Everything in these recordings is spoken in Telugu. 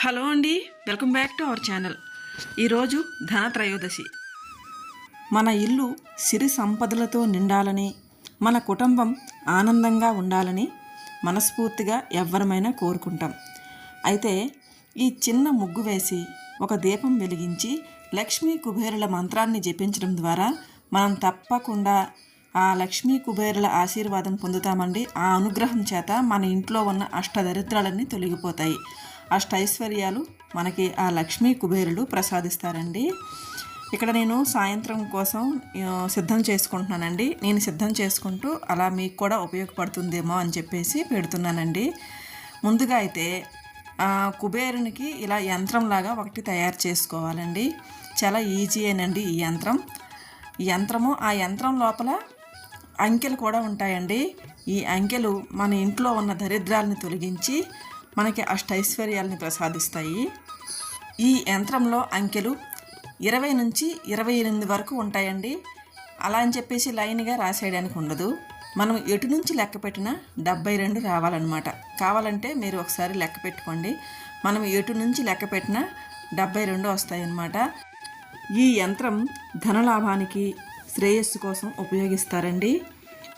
హలో అండి welcome back to our channel. ఈరోజు ధనత్రయోదశి. మన ఇల్లు సిరి సంపదలతో నిండాలని మన కుటుంబం ఆనందంగా ఉండాలని మనస్ఫూర్తిగా ఎవ్వరమైనా కోరుకుంటాం. అయితే ఈ చిన్న ముగ్గు వేసి ఒక దీపం వెలిగించి లక్ష్మీ కుబేరుల మంత్రాన్ని జపించడం ద్వారా మనం తప్పకుండా ఆ లక్ష్మీ కుబేరుల ఆశీర్వాదం పొందుతామండి. ఆ అనుగ్రహం చేత మన ఇంట్లో ఉన్న అష్టదరిద్రాలన్నీ తొలగిపోతాయి. అష్టైశ్వర్యాలు మనకి ఆ లక్ష్మీ కుబేరులు ప్రసాదిస్తారండి. ఇక్కడ నేను సాయంత్రం కోసం సిద్ధం చేసుకుంటున్నానండి. నేను సిద్ధం చేసుకుంటూ అలా మీకు కూడా ఉపయోగపడుతుందేమో అని చెప్పేసి పెడుతున్నానండి. ముందుగా అయితే ఆ, కుబేరునికి ఇలా యంత్రంలాగా ఒకటి తయారు చేసుకోవాలండి. చాలా ఈజీ అయినండి ఈ యంత్రం. ఈ యంత్రము ఆ యంత్రం లోపల అంకెలు కూడా ఉంటాయండి. ఈ అంకెలు మన ఇంట్లో ఉన్న దరిద్రాలను తొలగించి మనకి అష్టైశ్వర్యాలని ప్రసాదిస్తాయి. ఈ యంత్రంలో అంకెలు ఇరవై నుంచి ఇరవై ఎనిమిది వరకు ఉంటాయండి. అలా అని చెప్పేసి లైన్గా రాసేయడానికి ఉండదు. మనం ఎటు నుంచి లెక్క పెట్టినా డెబ్బై రెండు రావాలన్నమాట. కావాలంటే మీరు ఒకసారి లెక్క పెట్టుకోండి. మనం ఎటు నుంచి లెక్క పెట్టినా డెబ్బై రెండు వస్తాయన్నమాట. ఈ యంత్రం ధనలాభానికి శ్రేయస్సు కోసం ఉపయోగిస్తారండి.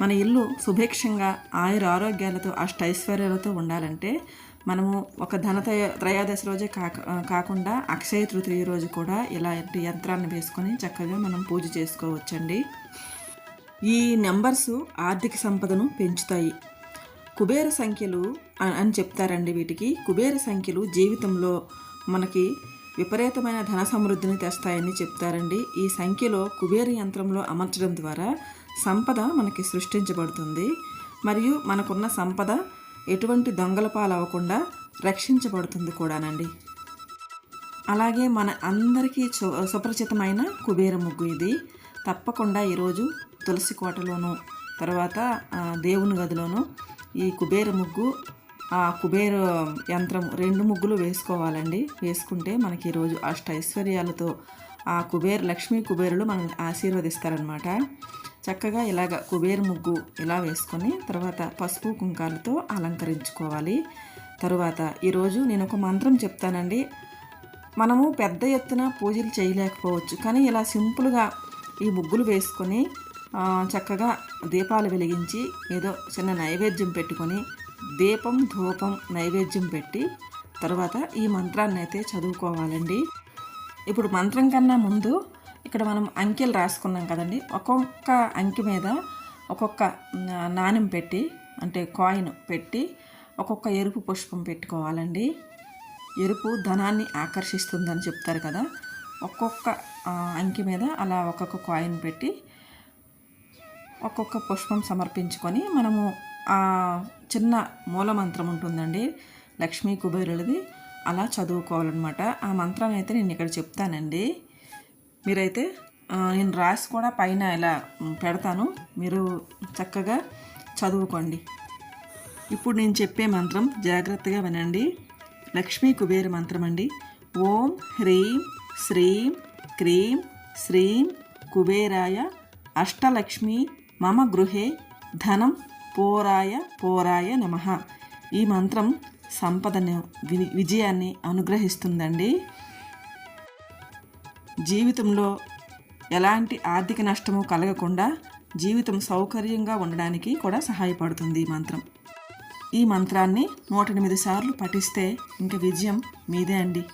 మన ఇల్లు సుభిక్షంగా ఆయుర ఆరోగ్యాలతో అష్టైశ్వర్యాలతో ఉండాలంటే మనము ఒక ధన త్రయ- త్రయోదశి రోజే కాక కాకుండా అక్షయ తృతీయ రోజు కూడా ఇలాంటి యంత్రాన్ని వేసుకొని చక్కగా మనం పూజ చేసుకోవచ్చండి. ఈ నెంబర్స్ ఆర్థిక సంపదను పెంచుతాయి. కుబేర సంఖ్యలు అని చెప్తారండి వీటికి. కుబేర సంఖ్యలు జీవితంలో మనకి విపరీతమైన ధన సమృద్ధిని తెస్తాయని చెప్తారండి. ఈ సంఖ్యలో కుబేర యంత్రంలో అమర్చడం ద్వారా సంపద మనకి సృష్టించబడుతుంది. మరియు మనకున్న సంపద ఎటువంటి దొంగల పాలవ్వకుండా రక్షించబడుతుంది కూడానండి. అలాగే మన అందరికీ సు- సుపరిచితమైన కుబేర ముగ్గు ఇది. తప్పకుండా ఈరోజు తులసి కోటలోను తర్వాత దేవుని గదిలోను ఈ కుబేర ముగ్గు ఆ కుబేర యంత్రం రెండు ముగ్గులు వేసుకోవాలండి. వేసుకుంటే మనకి ఈరోజు అష్ట ఐశ్వర్యాలతో ఆ కుబేర లక్ష్మీ కుబేరులు మనల్ని ఆశీర్వదిస్తారనమాట చక్కగా ఇలాగ కుబేరు ముగ్గు ఇలా వేసుకొని తర్వాత పసుపు కుంకాలతో అలంకరించుకోవాలి. తరువాత ఈరోజు నేను ఒక మంత్రం చెప్తానండి. మనము పెద్ద ఎత్తున పూజలు చేయలేకపోవచ్చు. కానీ ఇలా సింపుల్గా ఈ ముగ్గులు వేసుకొని చక్కగా దీపాలు వెలిగించి ఏదో చిన్న నైవేద్యం పెట్టుకొని దీపం ధూపం నైవేద్యం పెట్టి తర్వాత ఈ మంత్రాన్ని అయితే చదువుకోవాలండి. ఇప్పుడు మంత్రం కన్నా ముందు ఇక్కడ మనం అంకెలు రాసుకున్నాం కదండి. ఒక్కొక్క అంకె మీద ఒక్కొక్క నాణెం పెట్టి అంటే కాయిన్ పెట్టి ఒక్కొక్క ఎరుపు పుష్పం పెట్టుకోవాలండి. ఎరుపు ధనాన్ని ఆకర్షిస్తుందని చెప్తారు కదా. ఒక్కొక్క అంకి అంకె మీద అలా ఒక్కొక్క కాయిన్ పెట్టి ఒక్కొక్క పుష్పం సమర్పించుకొని మనము ఆ చిన్న మూల మంత్రం ఉంటుందండి. లక్ష్మీ కుబేరులది. అలా చదువుకోవాలన్నమాట. ఆ మంత్రం అయితే నేను ఇక్కడ చెప్తానండి. మీరైతే నేను రాసి కూడా పైన ఇలా పెడతాను. మీరు చక్కగా చదువుకోండి. ఇప్పుడు నేను చెప్పే మంత్రం జాగ్రత్తగా వినండి. లక్ష్మీ కుబేర మంత్రం అండి. ఓం హ్రీం శ్రీం క్రీం శ్రీం కుబేరాయ అష్టలక్ష్మి మమ గృహే ధనం పోరాయ పోరాయ నమ. ఈ మంత్రం సంపదను వి- విజయాన్ని అనుగ్రహిస్తుందండి. జీవితంలో ఎలాంటి ఆర్థిక నష్టము కలగకుండా జీవితం సౌకర్యంగా ఉండడానికి కూడా సహాయపడుతుంది ఈ మంత్రం. ఈ మంత్రాన్ని నూట ఎనిమిది సార్లు పఠిస్తే ఇంక విజయం మీదే అండి.